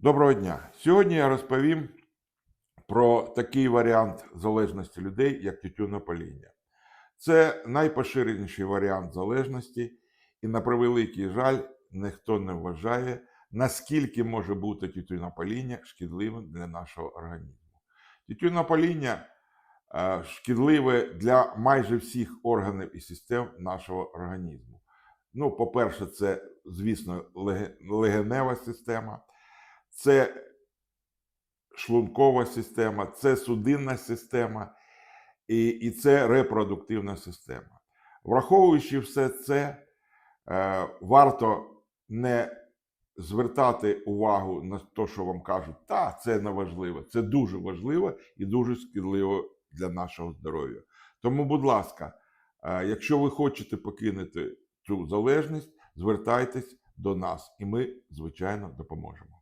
Доброго дня! Сьогодні я розповім про такий варіант залежності людей, як тютюнопаління. Це найпоширеніший варіант залежності, і на превеликий жаль, ніхто не вважає, наскільки може бути тютюнопаління шкідливим для нашого організму. Тютюнопаління е, шкідливе для майже всіх органів і систем нашого організму. Ну, по-перше, це, звісно, легенева система це шлункова система, це судинна система і, і це репродуктивна система. Враховуючи все це, е, варто не звертати увагу на те, що вам кажуть, та це не важливо. Це дуже важливо і дуже шкідливо для нашого здоров'я. Тому, будь ласка, е, якщо ви хочете покинути цю залежність, звертайтесь до нас, і ми, звичайно, допоможемо.